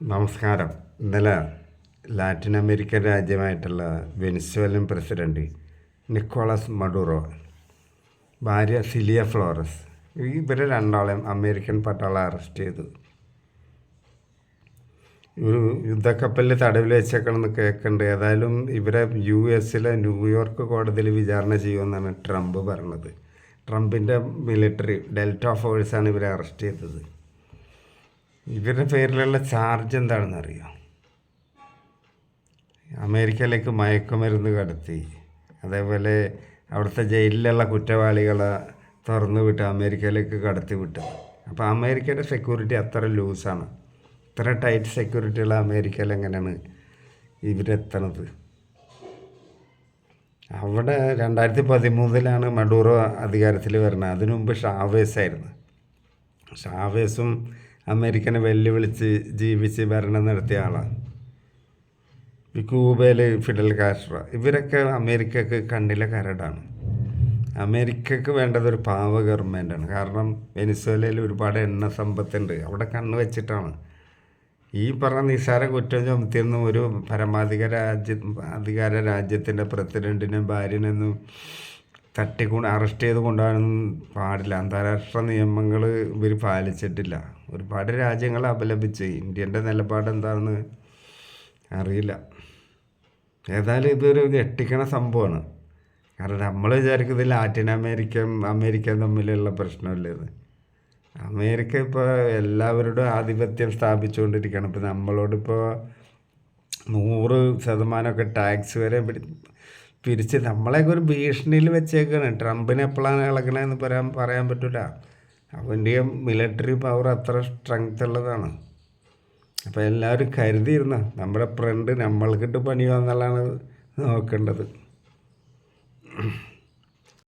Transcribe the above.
നമസ്കാരം. ഇന്നലെ Latin American രാജ്യമായിട്ടുള്ള വെനിസ്വേലൻ പ്രസിഡന്റ് നിക്കോളസ് മഡുറോ ഭാര്യ സിലിയ ഫ്ലോറസ് ഇവരെ രണ്ടാളെയും അമേരിക്കൻ പട്ടാളം അറസ്റ്റ് ചെയ്തു. ഒരു യുദ്ധക്കപ്പലിൽ തടവിൽ വെച്ചേക്കണമെന്ന് കേൾക്കുന്നുണ്ട് ഏതായാലും ഇവരെ യു എസിലെ ന്യൂയോർക്ക് കോടതിയിൽ വിചാരണ ചെയ്യുമെന്നാണ് ട്രംപ് പറഞ്ഞത്. ട്രംപിന്റെ മിലിറ്ററി ഡെൽറ്റ ഫോഴ്സാണ് ഇവരെ അറസ്റ്റ് ചെയ്തത്. ഇവരുടെ പേരിലുള്ള ചാർജ് എന്താണെന്ന് അറിയാം അമേരിക്കയിലേക്ക് മയക്കുമരുന്ന് കടത്തി. അതേപോലെ അവിടുത്തെ ജയിലിലുള്ള കുറ്റവാളികളെ തുറന്നു വിട്ട് അമേരിക്കയിലേക്ക് കടത്തി വിട്ടു അപ്പോൾ അമേരിക്കയുടെ സെക്യൂരിറ്റി അത്ര ലൂസാണ് ഇത്ര ടൈറ്റ് സെക്യൂരിറ്റിയുള്ള അമേരിക്കയിൽ എങ്ങനെയാണ് ഇവരെത്തണത് അവിടെ രണ്ടായിരത്തി പതിമൂന്നിലാണ് മഡൂറോ അധികാരത്തിൽ വരുന്നത്. അതിനു മുമ്പ് ഷാവേസ് ആയിരുന്നു. ഷാവേസും അമേരിക്കനെ വെല്ലുവിളിച്ച് ജീവിച്ച് ഭരണം നടത്തിയ ആളാണ് ക്യൂബയിൽ ഫിഡൽ കാസ്ട്രോ. ഇവരൊക്കെ അമേരിക്കക്ക് കണ്ണിലെ കരടാണ്. അമേരിക്കക്ക് വേണ്ടത് ഒരു പാവ ഗവൺമെന്റാണ് കാരണം വെനിസ്വേലയിൽ ഒരുപാട് എണ്ണ സമ്പത്തുണ്ട്. അവിടെ കണ്ണ് വെച്ചിട്ടാണ്. ഈ പറഞ്ഞ നിസ്സാര കുറ്റം ചുമത്തിയൊന്നും ഒരു പരമാധികാര രാജ്യ അധികാര രാജ്യത്തിന്റെ പ്രസിഡന്റിനെ ഭാര്യനെന്നും തട്ടിക്കൊണ്ട് അറസ്റ്റ് ചെയ്ത് കൊണ്ടുപോകാനൊന്നും പാടില്ല. അന്താരാഷ്ട്ര നിയമങ്ങൾ ഇവർ പാലിച്ചിട്ടില്ല. ഒരുപാട് രാജ്യങ്ങൾ അപലപിച്ച് ഇന്ത്യന്റെ നിലപാട് എന്താണെന്ന് അറിയില്ല. ഏതായാലും ഇതൊരു ഞെട്ടിക്കണ സംഭവമാണ്. കാരണം നമ്മൾ വിചാരിക്കുന്നത് ലാറ്റിൻ അമേരിക്ക അമേരിക്ക തമ്മിലുള്ള പ്രശ്നമല്ലേ ഇത്? അമേരിക്ക ഇപ്പോൾ എല്ലാവരുടെ ആധിപത്യം സ്ഥാപിച്ചുകൊണ്ടിരിക്കുകയാണ്. ഇപ്പോൾ നമ്മളോടിപ്പോൾ നൂറ് ശതമാനമൊക്കെ ടാക്സ് വരെ പിരിച്ച് നമ്മളെയൊക്കെ ഒരു ഭീഷണിയിൽ വെച്ചേക്കാണ്. ട്രംപിന് എപ്പോഴാണ് ഇളകണതെന്ന് പറയാൻ പറയാൻ പറ്റില്ല അപ്പോൾ ഇന്ത്യ മിലിറ്ററി പവർ അത്ര സ്ട്രെങ്ത് ഉള്ളതാണ്. അപ്പോൾ എല്ലാവരും കരുതിയിരുന്ന നമ്മുടെ ഫ്രണ്ട് നമ്മൾക്കിട്ട് പണി വന്നാലാണ് നോക്കേണ്ടത്.